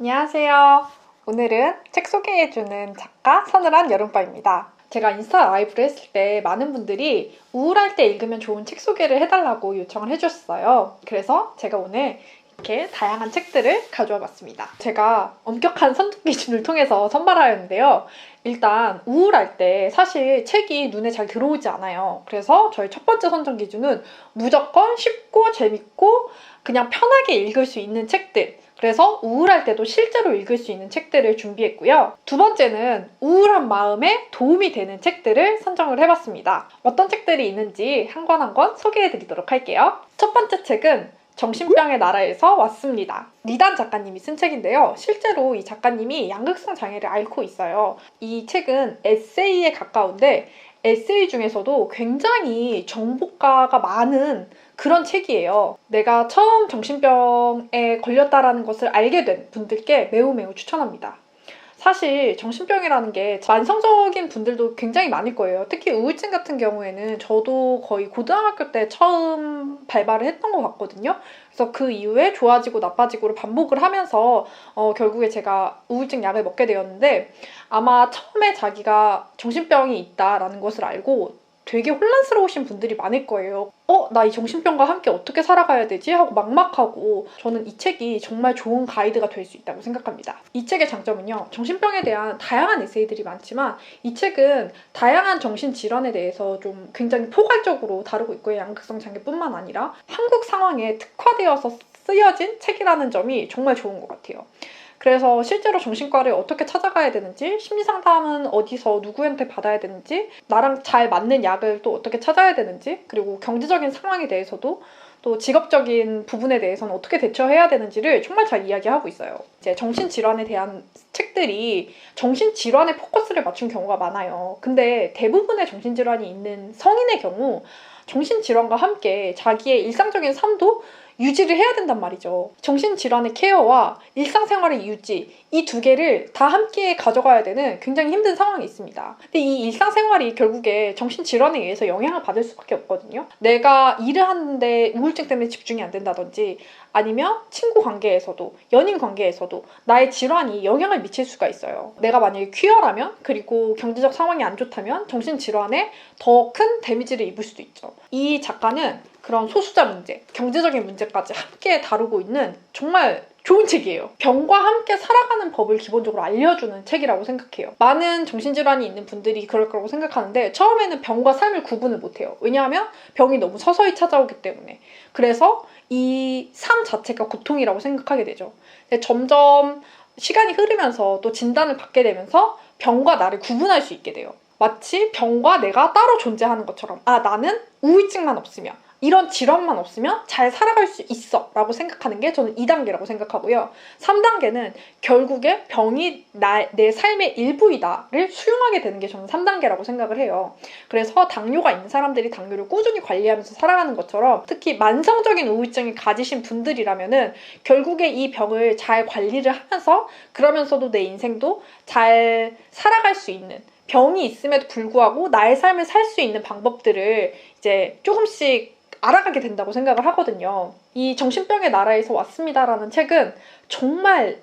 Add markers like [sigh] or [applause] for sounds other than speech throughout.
안녕하세요. 오늘은 책 소개해주는 작가 서늘한 여름바입니다. 제가 인스타 라이브를 했을 때 많은 분들이 우울할 때 읽으면 좋은 책 소개를 해달라고 요청을 해주셨어요. 그래서 제가 오늘 이렇게 다양한 책들을 가져와 봤습니다. 제가 엄격한 선택 기준을 통해서 선발하였는데요. 일단 우울할 때 사실 책이 눈에 잘 들어오지 않아요. 그래서 저희 첫 번째 선정 기준은 무조건 쉽고 재밌고 그냥 편하게 읽을 수 있는 책들. 그래서 우울할 때도 실제로 읽을 수 있는 책들을 준비했고요. 두 번째는 우울한 마음에 도움이 되는 책들을 선정을 해봤습니다. 어떤 책들이 있는지 한 권 한 권 소개해드리도록 할게요. 첫 번째 책은 정신병의 나라에서 왔습니다. 리단 작가님이 쓴 책인데요. 실제로 이 작가님이 양극성 장애를 앓고 있어요. 이 책은 에세이에 가까운데 에세이 중에서도 굉장히 정보가가 많은 그런 책이에요. 내가 처음 정신병에 걸렸다라는 것을 알게 된 분들께 매우 매우 추천합니다. 사실 정신병이라는 게 만성적인 분들도 굉장히 많을 거예요. 특히 우울증 같은 경우에는 저도 거의 고등학교 때 처음 발발을 했던 것 같거든요. 그래서 그 이후에 좋아지고 나빠지고를 반복을 하면서 어, 결국에 제가 우울증 약을 먹게 되었는데 아마 처음에 자기가 정신병이 있다라는 것을 알고 되게 혼란스러우신 분들이 많을 거예요. 어, 나 이 정신병과 함께 어떻게 살아가야 되지? 하고 막막하고 저는 이 책이 정말 좋은 가이드가 될 수 있다고 생각합니다. 이 책의 장점은요. 정신병에 대한 다양한 에세이들이 많지만 이 책은 다양한 정신 질환에 대해서 좀 굉장히 포괄적으로 다루고 있고요. 양극성 장애뿐만 아니라 한국 상황에 특화되어서 쓰여진 책이라는 점이 정말 좋은 것 같아요. 그래서 실제로 정신과를 어떻게 찾아가야 되는지, 심리 상담은 어디서 누구한테 받아야 되는지, 나랑 잘 맞는 약을 또 어떻게 찾아야 되는지, 그리고 경제적인 상황에 대해서도 또 직업적인 부분에 대해서는 어떻게 대처해야 되는지를 정말 잘 이야기하고 있어요. 이제 정신질환에 대한 책들이 정신질환에 포커스를 맞춘 경우가 많아요. 근데 대부분의 정신질환이 있는 성인의 경우 정신질환과 함께 자기의 일상적인 삶도 유지를 해야 된단 말이죠. 정신질환의 케어와 일상생활의 유지, 이 두 개를 다 함께 가져가야 되는 굉장히 힘든 상황이 있습니다. 근데 이 일상생활이 결국에 정신질환에 의해서 영향을 받을 수밖에 없거든요. 내가 일을 하는데 우울증 때문에 집중이 안 된다든지 아니면 친구 관계에서도, 연인 관계에서도 나의 질환이 영향을 미칠 수가 있어요. 내가 만약에 퀴어라면, 그리고 경제적 상황이 안 좋다면 정신 질환에 더 큰 데미지를 입을 수도 있죠. 이 작가는 그런 소수자 문제, 경제적인 문제까지 함께 다루고 있는 정말 좋은 책이에요. 병과 함께 살아가는 법을 기본적으로 알려주는 책이라고 생각해요. 많은 정신질환이 있는 분들이 그럴 거라고 생각하는데 처음에는 병과 삶을 구분을 못해요. 왜냐하면 병이 너무 서서히 찾아오기 때문에. 그래서 이 삶 자체가 고통이라고 생각하게 되죠. 점점 시간이 흐르면서 또 진단을 받게 되면서 병과 나를 구분할 수 있게 돼요. 마치 병과 내가 따로 존재하는 것처럼 아 나는 우울증만 없으면 이런 질환만 없으면 잘 살아갈 수 있어 라고 생각하는 게 저는 2단계라고 생각하고요. 3단계는 결국에 병이 나, 내 삶의 일부이다를 수용하게 되는 게 저는 3단계라고 생각을 해요. 그래서 당뇨가 있는 사람들이 당뇨를 꾸준히 관리하면서 살아가는 것처럼 특히 만성적인 우울증을 가지신 분들이라면은 결국에 이 병을 잘 관리를 하면서 그러면서도 내 인생도 잘 살아갈 수 있는 병이 있음에도 불구하고 나의 삶을 살 수 있는 방법들을 이제 조금씩 알아가게 된다고 생각을 하거든요. 이 정신병의 나라에서 왔습니다라는 책은 정말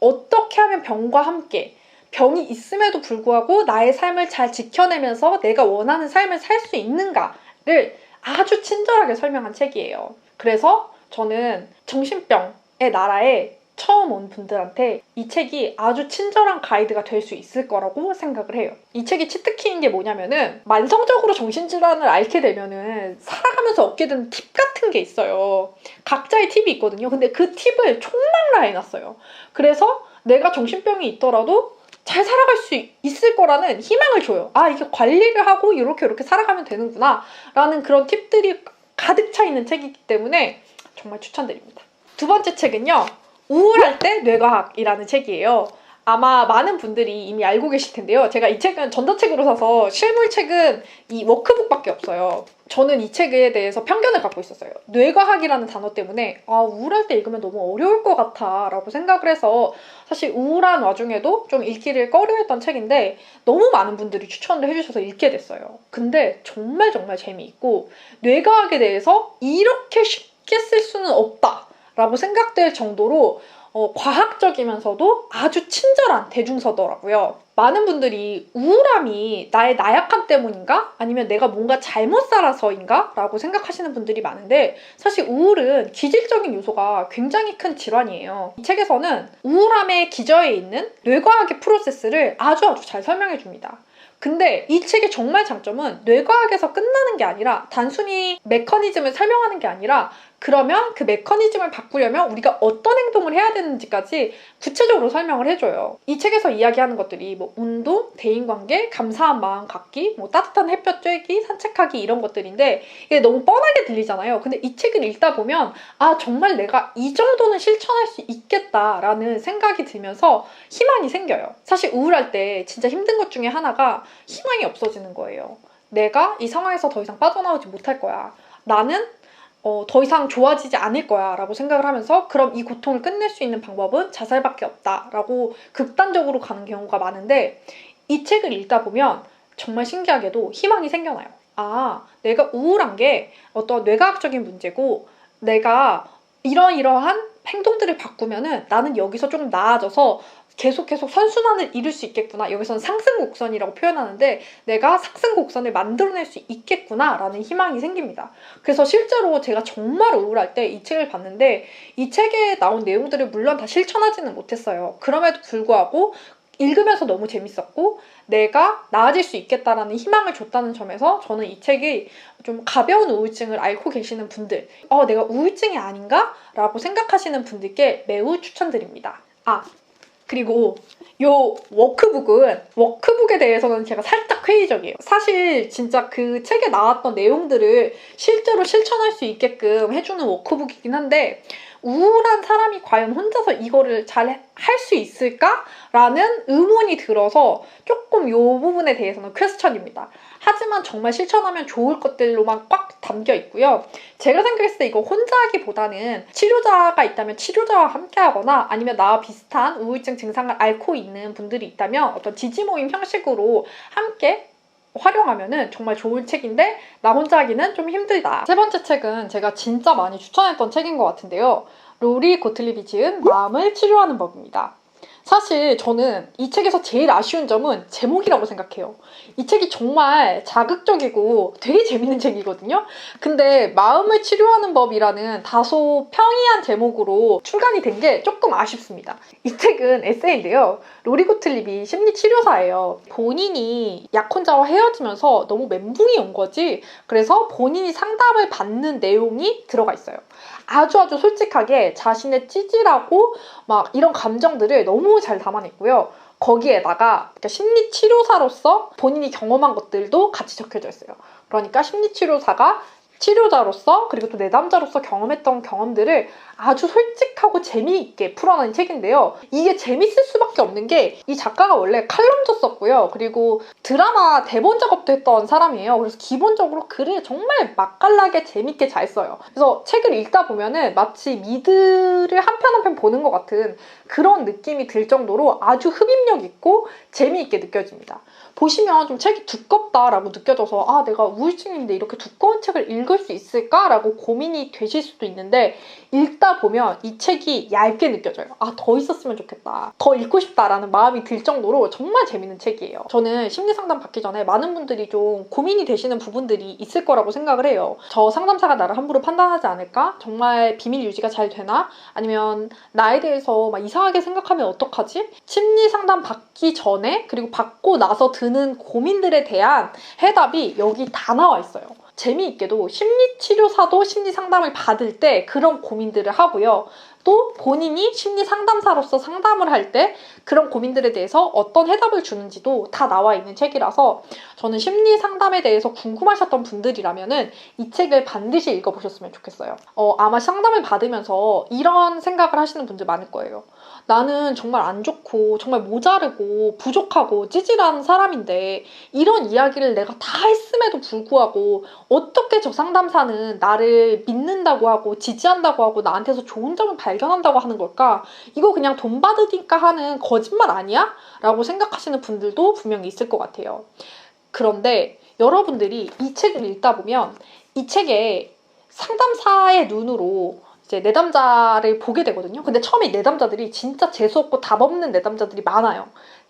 어떻게 하면 병과 함께 병이 있음에도 불구하고 나의 삶을 잘 지켜내면서 내가 원하는 삶을 살 수 있는가를 아주 친절하게 설명한 책이에요. 그래서 저는 정신병의 나라에 처음 온 분들한테 이 책이 아주 친절한 가이드가 될 수 있을 거라고 생각을 해요. 이 책이 치트키인 게 뭐냐면은 만성적으로 정신질환을 앓게 되면은 살아가면서 얻게 되는 팁 같은 게 있어요. 각자의 팁이 있거든요. 근데 그 팁을 총망라 해놨어요. 그래서 내가 정신병이 있더라도 잘 살아갈 수 있을 거라는 희망을 줘요. 아, 이게 관리를 하고 이렇게 이렇게 살아가면 되는구나. 라는 그런 팁들이 가득 차 있는 책이기 때문에 정말 추천드립니다. 두 번째 책은요. 우울할 때 뇌과학이라는 책이에요. 아마 많은 분들이 이미 알고 계실 텐데요. 제가 이 책은 전자책으로 사서 실물책은 이 워크북밖에 없어요. 저는 이 책에 대해서 편견을 갖고 있었어요. 뇌과학이라는 단어 때문에 아 우울할 때 읽으면 너무 어려울 것 같아 라고 생각을 해서 사실 우울한 와중에도 좀 읽기를 꺼려했던 책인데 너무 많은 분들이 추천을 해주셔서 읽게 됐어요. 근데 정말 정말 재미있고 뇌과학에 대해서 이렇게 쉽게 쓸 수는 없다 라고 생각될 정도로 어, 과학적이면서도 아주 친절한 대중서더라고요. 많은 분들이 우울함이 나의 나약함 때문인가? 아니면 내가 뭔가 잘못 살아서인가? 라고 생각하시는 분들이 많은데 사실 우울은 기질적인 요소가 굉장히 큰 질환이에요. 이 책에서는 우울함의 기저에 있는 뇌과학의 프로세스를 아주 아주 잘 설명해 줍니다. 근데 이 책의 정말 장점은 뇌과학에서 끝나는 게 아니라 단순히 메커니즘을 설명하는 게 아니라 그러면 그 메커니즘을 바꾸려면 우리가 어떤 행동을 해야 되는지까지 구체적으로 설명을 해줘요. 이 책에서 이야기하는 것들이 뭐 운동, 대인관계, 감사한 마음 갖기, 뭐 따뜻한 햇볕 쬐기, 산책하기 이런 것들인데 이게 너무 뻔하게 들리잖아요. 근데 이 책을 읽다 보면 아 정말 내가 이 정도는 실천할 수 있겠다라는 생각이 들면서 희망이 생겨요. 사실 우울할 때 진짜 힘든 것 중에 하나가 희망이 없어지는 거예요. 내가 이 상황에서 더 이상 빠져나오지 못할 거야. 나는 어, 더 이상 좋아지지 않을 거야 라고 생각을 하면서 그럼 이 고통을 끝낼 수 있는 방법은 자살밖에 없다 라고 극단적으로 가는 경우가 많은데 이 책을 읽다 보면 정말 신기하게도 희망이 생겨나요. 아, 내가 우울한 게 어떤 뇌과학적인 문제고 내가 이러이러한 행동들을 바꾸면은 나는 여기서 조금 나아져서 계속 계속 선순환을 이룰 수 있겠구나. 여기서는 상승 곡선이라고 표현하는데 내가 상승 곡선을 만들어낼 수 있겠구나라는 희망이 생깁니다. 그래서 실제로 제가 정말 우울할 때 이 책을 봤는데 이 책에 나온 내용들을 물론 다 실천하지는 못했어요. 그럼에도 불구하고 읽으면서 너무 재밌었고 내가 나아질 수 있겠다라는 희망을 줬다는 점에서 저는 이 책이 좀 가벼운 우울증을 앓고 계시는 분들, 어, 내가 우울증이 아닌가? 라고 생각하시는 분들께 매우 추천드립니다. 아, 그리고 요 워크북은 워크북에 대해서는 제가 살짝 회의적이에요. 사실 진짜 그 책에 나왔던 내용들을 실제로 실천할 수 있게끔 해주는 워크북이긴 한데 우울한 사람이 과연 혼자서 이거를 잘 할 수 있을까라는 의문이 들어서 조금 이 부분에 대해서는 퀘스천입니다. 하지만 정말 실천하면 좋을 것들로만 꽉 담겨 있고요. 제가 생각했을 때 이거 혼자 하기보다는 치료자가 있다면 치료자와 함께 하거나 아니면 나와 비슷한 우울증 증상을 앓고 있는 분들이 있다면 어떤 지지 모임 형식으로 함께 활용하면은 정말 좋은 책인데 나 혼자 하기는 좀 힘들다. 세 번째 책은 제가 진짜 많이 추천했던 책인 것 같은데요. 로리 고틀립이 지은 마음을 치료하는 법입니다. 사실 저는 이 책에서 제일 아쉬운 점은 제목이라고 생각해요. 이 책이 정말 자극적이고 되게 재밌는 [laughs] 책이거든요. 근데 마음을 치료하는 법이라는 다소 평이한 제목으로 출간이 된 게 조금 아쉽습니다. 이 책은 에세이인데요. 로리 고틀립이 심리 치료사예요. 본인이 약혼자와 헤어지면서 너무 멘붕이 온 거지. 그래서 본인이 상담을 받는 내용이 들어가 있어요. 아주 아주 솔직하게 자신의 찌질하고 막 이런 감정들을 너무 잘 담아냈고요. 거기에다가 심리 치료사로서 본인이 경험한 것들도 같이 적혀져 있어요. 그러니까 심리 치료사가 치료자로서 그리고 또 내담자로서 경험했던 경험들을 아주 솔직하고 재미있게 풀어낸 책인데요. 이게 재밌을 수밖에 없는 게 이 작가가 원래 칼럼도 썼고요. 그리고 드라마 대본 작업도 했던 사람이에요. 그래서 기본적으로 글을 정말 맛깔나게 재밌게 잘 써요. 그래서 책을 읽다 보면은 마치 미드를 한 편 한 편 보는 것 같은 그런 느낌이 들 정도로 아주 흡입력 있고 재미있게 느껴집니다. 보시면 좀 책이 두껍다라고 느껴져서 아 내가 우울증인데 이렇게 두꺼운 책을 읽을 수 있을까라고 고민이 되실 수도 있는데 읽다 보면 이 책이 얇게 느껴져요. 아 더 있었으면 좋겠다. 더 읽고 싶다라는 마음이 들 정도로 정말 재밌는 책이에요. 저는 심리 상담 받기 전에 많은 분들이 좀 고민이 되시는 부분들이 있을 거라고 생각을 해요. 저 상담사가 나를 함부로 판단하지 않을까? 정말 비밀 유지가 잘 되나? 아니면 나에 대해서 막 이상하게 생각하면 어떡하지? 심리 상담 받기 전에 그리고 받고 나서 드는 고민들에 대한 해답이 여기 다 나와 있어요. 재미있게도 심리치료사도 심리 상담을 받을 때 그런 고민들을 하고요. 또 본인이 심리 상담사로서 상담을 할 때 그런 고민들에 대해서 어떤 해답을 주는지도 다 나와 있는 책이라서 저는 심리 상담에 대해서 궁금하셨던 분들이라면은 이 책을 반드시 읽어보셨으면 좋겠어요. 어, 아마 상담을 받으면서 이런 생각을 하시는 분들 많을 거예요. 나는 정말 안 좋고 정말 모자르고 부족하고 찌질한 사람인데 이런 이야기를 내가 다 했음에도 불구하고 어떻게 저 상담사는 나를 믿는다고 하고 지지한다고 하고 나한테서 좋은 점을 발 견한다고 하는 걸까? 이거 그냥 돈 받으니까 하는 거짓말 아니야? 라고 생각하시는 분들도 분명히 있을 것 같아요. 그런데 여러분들이 이 책을 읽다 보면 이 책에 상담사의 눈으로 이제 내담자를 보게 되거든요. 근데 처음에 이 내담자들이 진짜 재수없고 답 없는 내담자들이 많아요.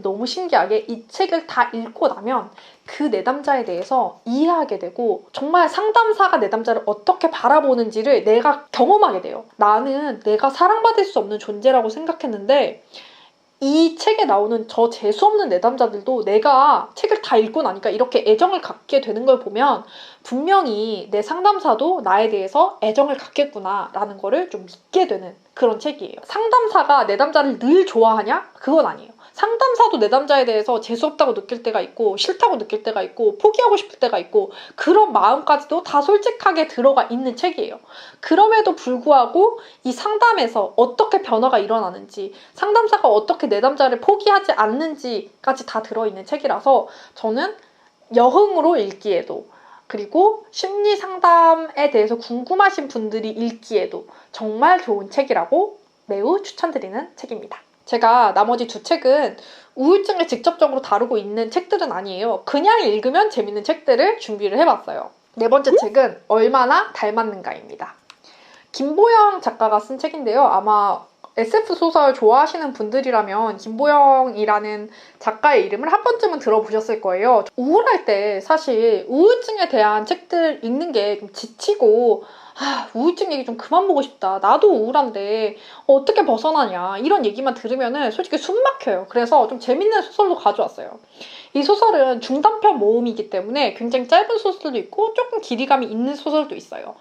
너무 신기하게 이 책을 다 읽고 나면 그 내담자에 대해서 이해하게 되고 정말 상담사가 내담자를 어떻게 바라보는지를 내가 경험하게 돼요. 나는 내가 사랑받을 수 없는 존재라고 생각했는데 이 책에 나오는 저 재수없는 내담자들도 내가 책을 다 읽고 나니까 이렇게 애정을 갖게 되는 걸 보면 분명히 내 상담사도 나에 대해서 애정을 갖겠구나라는 거를 좀 믿게 되는 그런 책이에요. 상담사가 내담자를 늘 좋아하냐? 그건 아니에요. 상담사도 내담자에 대해서 재수없다고 느낄 때가 있고 싫다고 느낄 때가 있고 포기하고 싶을 때가 있고 그런 마음까지도 다 솔직하게 들어가 있는 책이에요. 그럼에도 불구하고 이 상담에서 어떻게 변화가 일어나는지 상담사가 어떻게 내담자를 포기하지 않는지까지 다 들어있는 책이라서 저는 여흥으로 읽기에도 그리고 심리 상담에 대해서 궁금하신 분들이 읽기에도 정말 좋은 책이라고 매우 추천드리는 책입니다. 제가 나머지 두 책은 우울증을 직접적으로 다루고 있는 책들은 아니에요. 그냥 읽으면 재밌는 책들을 준비를 해봤어요. 네 번째 책은 얼마나 닮았는가입니다. 김보영 작가가 쓴 책인데요. 아마 SF 소설 좋아하시는 분들이라면 김보영이라는 작가의 이름을 한 번쯤은 들어보셨을 거예요. 우울할 때 사실 우울증에 대한 책들 읽는 게 좀 지치고 아, 우울증 얘기 좀 그만 보고 싶다. 나도 우울한데 어떻게 벗어나냐. 이런 얘기만 들으면은 솔직히 숨 막혀요. 그래서 좀 재밌는 소설로 가져왔어요. 이 소설은 중단편 모음이기 때문에 굉장히 짧은 소설도 있고 조금 길이감이 있는 소설도 있어요.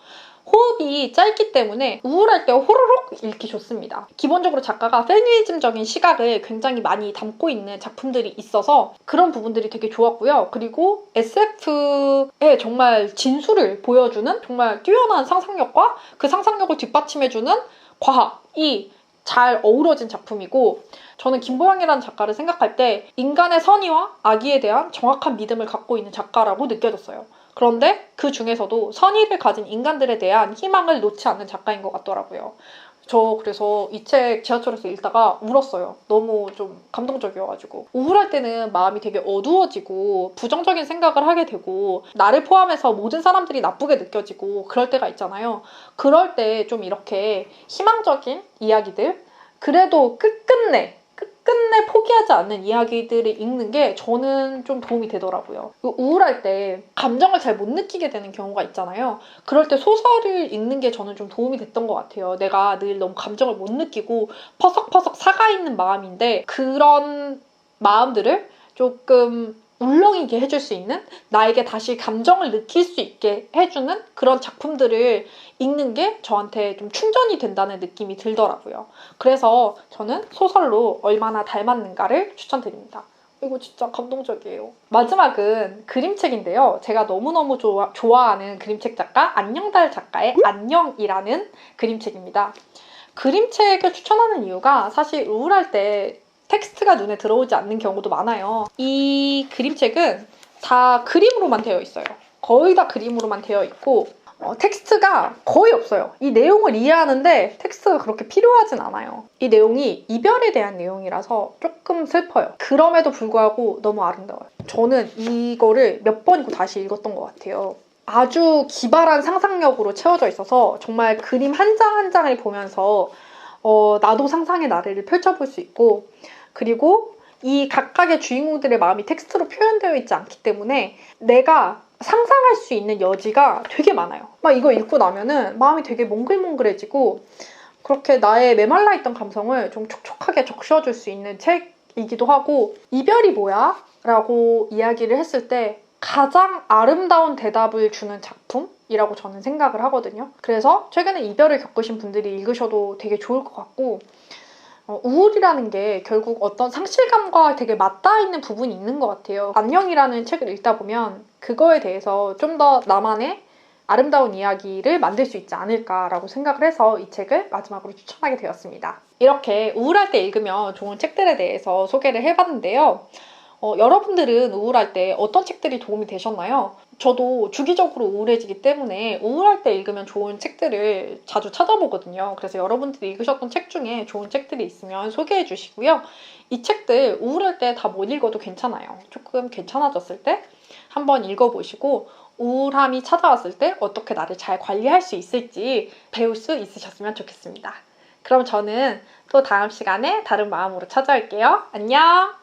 호흡이 짧기 때문에 우울할 때 호로록 읽기 좋습니다. 기본적으로 작가가 페미니즘적인 시각을 굉장히 많이 담고 있는 작품들이 있어서 그런 부분들이 되게 좋았고요. 그리고 SF의 정말 진수를 보여주는 정말 뛰어난 상상력과 그 상상력을 뒷받침해주는 과학이 잘 어우러진 작품이고 저는 김보영이라는 작가를 생각할 때 인간의 선의와 악의에 대한 정확한 믿음을 갖고 있는 작가라고 느껴졌어요. 그런데 그 중에서도 선의를 가진 인간들에 대한 희망을 놓지 않는 작가인 것 같더라고요. 저 그래서 이 책 지하철에서 읽다가 울었어요. 너무 좀 감동적이어가지고. 우울할 때는 마음이 되게 어두워지고 부정적인 생각을 하게 되고 나를 포함해서 모든 사람들이 나쁘게 느껴지고 그럴 때가 있잖아요. 그럴 때 좀 이렇게 희망적인 이야기들 그래도 끝끝내 끝내 포기하지 않는 이야기들을 읽는 게 저는 좀 도움이 되더라고요. 우울할 때 감정을 잘 못 느끼게 되는 경우가 있잖아요. 그럴 때 소설을 읽는 게 저는 좀 도움이 됐던 것 같아요. 내가 늘 너무 감정을 못 느끼고 퍼석퍼석 사가 있는 마음인데 그런 마음들을 조금 울렁이게 해줄 수 있는 나에게 다시 감정을 느낄 수 있게 해주는 그런 작품들을 읽는 게 저한테 좀 충전이 된다는 느낌이 들더라고요. 그래서 저는 소설로 얼마나 닮았는가를 추천드립니다. 이거 진짜 감동적이에요. 마지막은 그림책인데요. 제가 너무너무 좋아, 좋아하는 그림책 작가 안녕달 작가의 안녕이라는 그림책입니다. 그림책을 추천하는 이유가 사실 우울할 때 텍스트가 눈에 들어오지 않는 경우도 많아요. 이 그림책은 다 그림으로만 되어 있어요. 거의 다 그림으로만 되어 있고 어, 텍스트가 거의 없어요. 이 내용을 이해하는데 텍스트가 그렇게 필요하진 않아요. 이 내용이 이별에 대한 내용이라서 조금 슬퍼요. 그럼에도 불구하고 너무 아름다워요. 저는 이거를 몇 번이고 다시 읽었던 것 같아요. 아주 기발한 상상력으로 채워져 있어서 정말 그림 한 장 한 장을 보면서 어, 나도 상상의 나래를 펼쳐볼 수 있고 그리고 이 각각의 주인공들의 마음이 텍스트로 표현되어 있지 않기 때문에 내가 상상할 수 있는 여지가 되게 많아요. 막 이거 읽고 나면은 마음이 되게 몽글몽글해지고 그렇게 나의 메말라 있던 감성을 좀 촉촉하게 적셔줄 수 있는 책이기도 하고 이별이 뭐야? 라고 이야기를 했을 때 가장 아름다운 대답을 주는 작품이라고 저는 생각을 하거든요. 그래서 최근에 이별을 겪으신 분들이 읽으셔도 되게 좋을 것 같고 어, 우울이라는 게 결국 어떤 상실감과 되게 맞닿아 있는 부분이 있는 것 같아요. 안녕이라는 책을 읽다 보면 그거에 대해서 좀 더 나만의 아름다운 이야기를 만들 수 있지 않을까라고 생각을 해서 이 책을 마지막으로 추천하게 되었습니다. 이렇게 우울할 때 읽으면 좋은 책들에 대해서 소개를 해봤는데요. 어, 여러분들은 우울할 때 어떤 책들이 도움이 되셨나요? 저도 주기적으로 우울해지기 때문에 우울할 때 읽으면 좋은 책들을 자주 찾아보거든요. 그래서 여러분들이 읽으셨던 책 중에 좋은 책들이 있으면 소개해 주시고요. 이 책들 우울할 때 다 못 읽어도 괜찮아요. 조금 괜찮아졌을 때 한번 읽어보시고 우울함이 찾아왔을 때 어떻게 나를 잘 관리할 수 있을지 배울 수 있으셨으면 좋겠습니다. 그럼 저는 또 다음 시간에 다른 마음으로 찾아올게요. 안녕!